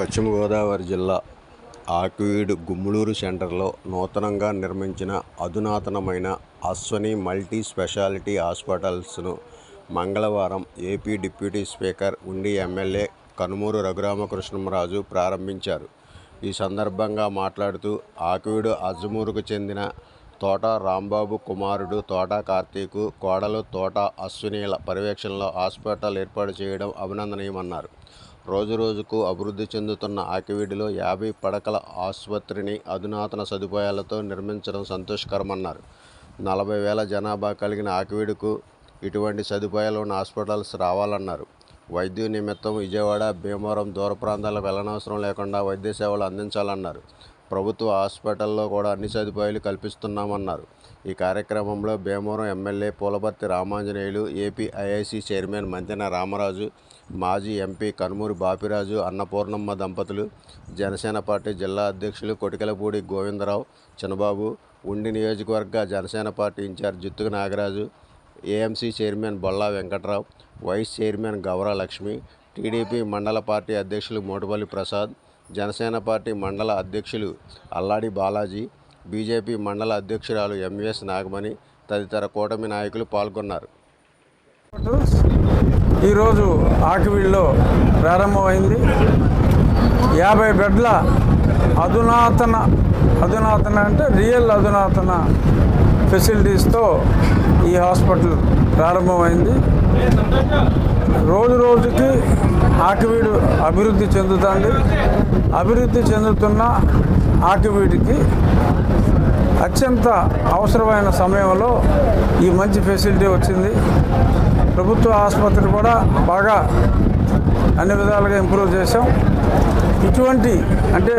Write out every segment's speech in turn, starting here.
పశ్చిమ గోదావరి జిల్లా ఆకివీడు గుమ్మలూరు సెంటర్లో నూతనంగా నిర్మించిన అధునాతనమైన అశ్వని మల్టీ స్పెషాలిటీ హాస్పిటల్స్ను మంగళవారం AP deputy speaker Undi MLA Kanumuru Raghuramakrishnaraju ప్రారంభించారు. ఈ సందర్భంగా మాట్లాడుతూ ఆకివీడు అజ్మూరుకు చెందిన తోట రాంబాబు కుమారుడు తోట కార్తీకు కోడలు తోట అశ్వినీల పర్యవేక్షణలో హాస్పిటల్ ఏర్పాటు చేయడం అభినందనీయమన్నారు. రోజురోజుకు అభివృద్ధి చెందుతున్న ఆకివీడిలో యాభై పడకల ఆసుపత్రిని అధునాతన సదుపాయాలతో నిర్మించడం సంతోషకరమన్నారు. నలభై వేల జనాభా కలిగిన ఆకివీడుకు ఇటువంటి సదుపాయాలు ఉన్న హాస్పిటల్స్ రావాలన్నారు. వైద్య నిమిత్తం విజయవాడ భీమవరం దూర ప్రాంతాలకు వెళ్ళనవసరం లేకుండా వైద్య సేవలు అందించాలన్నారు. ప్రభుత్వ హాస్పిటల్లో కూడా అన్ని సదుపాయాలు కల్పిస్తున్నామన్నారు. ఈ కార్యక్రమంలో Bhimavaram MLA Pulaparthi Ramanjaneyulu AP IIC chairman Mantena Ramaraju మాజీ ఎంపీ కనుమూరి బాపిరాజు అన్నపూర్ణమ్మ దంపతులు జనసేన పార్టీ జిల్లా అధ్యక్షులు కొటికలపూడి గోవిందరావు చిన్నబాబు ఉండి నియోజకవర్గ Janasena party incharge Jittuku Nagaraju AMC chairman Bolla Venkatrao vice chairman Gaura Lakshmi TDP మండల పార్టీ అధ్యక్షులు మోటుపల్లి ప్రసాద్ జనసేన పార్టీ మండల అధ్యక్షులు అల్లాడి బాలాజీ బీజేపీ మండల అధ్యక్షురాలు ఎంవిఎస్ నాగమణి తదితర కూటమి నాయకులు పాల్గొన్నారు. ఈరోజు ఆకివీడులో ప్రారంభమైంది. యాభై బెడ్ల అధునాతన అధునాతన అంటే రియల్ అధునాతన ఫెసిలిటీస్తో ఈ హాస్పిటల్ ప్రారంభమైంది. రోజు రోజుకి ఆకివీడు అభివృద్ధి చెందుతుంది. అభివృద్ధి చెందుతున్న ఆకివీడికి అత్యంత అవసరమైన సమయంలో ఈ మంచి ఫెసిలిటీ వచ్చింది. ప్రభుత్వ ఆసుపత్రి కూడా బాగా అన్ని విధాలుగా ఇంప్రూవ్ చేసాం ఇటువంటి అంటే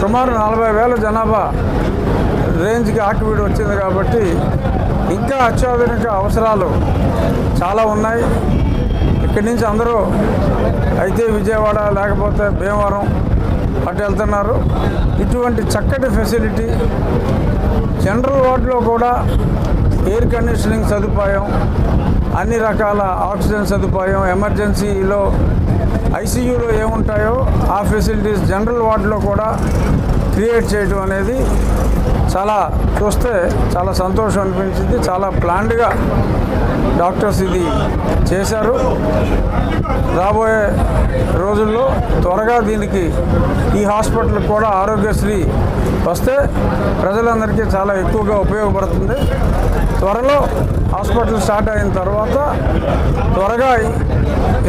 సుమారు నలభై వేల జనాభా రేంజ్కి ఆకివీడు వచ్చింది కాబట్టి ఇంకా అత్యాధునిక అవసరాలు చాలా ఉన్నాయి. ఇక్కడి నుంచి అందరూ అయితే విజయవాడ లేకపోతే భీమవరం అటు వెళ్తున్నారు. ఇటువంటి చక్కటి ఫెసిలిటీ జనరల్ వార్డులో కూడా ఎయిర్ కండిషనింగ్ సదుపాయం అన్ని రకాల ఆక్సిజన్ సదుపాయం ఎమర్జెన్సీలో ఐసీయూలో ఏముంటాయో ఆ ఫెసిలిటీస్ జనరల్ వార్డులో కూడా క్రియేట్ చేయడం అనేది చాలా చూస్తే చాలా సంతోషం అనిపించింది. చాలా ప్లాన్డ్గా డాక్టర్స్ ఇది చేశారు. రాబోయే రోజుల్లో త్వరగా దీనికి ఈ హాస్పిటల్ కూడా ఆరోగ్యశ్రీ వస్తే ప్రజలందరికీ చాలా ఎక్కువగా ఉపయోగపడుతుంది. త్వరలో హాస్పిటల్ స్టార్ట్ అయిన తర్వాత త్వరగా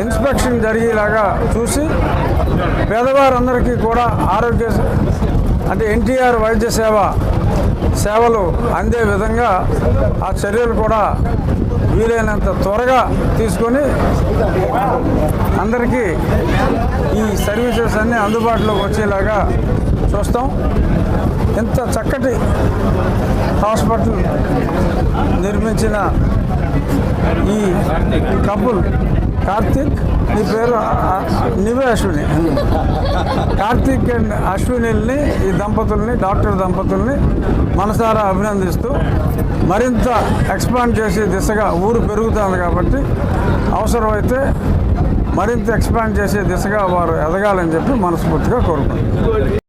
ఇన్స్పెక్షన్ జరిగేలాగా చూసి పేదవారందరికీ కూడా ఆరోగ్య అంటే ఎన్టీఆర్ వైద్య సేవ సేవలు అందే విధంగా ఆ చర్యలు కూడా వీలైనంత త్వరగా తీసుకొని అందరికీ ఈ సర్వీసెస్ అన్నీ అందుబాటులోకి వచ్చేలాగా చూస్తాం. ఇంత చక్కటి హాస్పిటల్ నిర్మించిన ఈ కబుల్ కార్తీక్ నీ పేరు నువ్వే అశ్విని. కార్తీక్ అండ్ అశ్వినిల్ని ఈ దంపతుల్ని డాక్టర్ దంపతుల్ని మనసారా అభినందిస్తూ మరింత ఎక్స్పాండ్ చేసే దిశగా ఊరు పెరుగుతుంది కాబట్టి అవసరమైతే మరింత ఎక్స్పాండ్ చేసే దిశగా వారు ఎదగాలని చెప్పి మనస్ఫూర్తిగా కోరుకుంటున్నాను.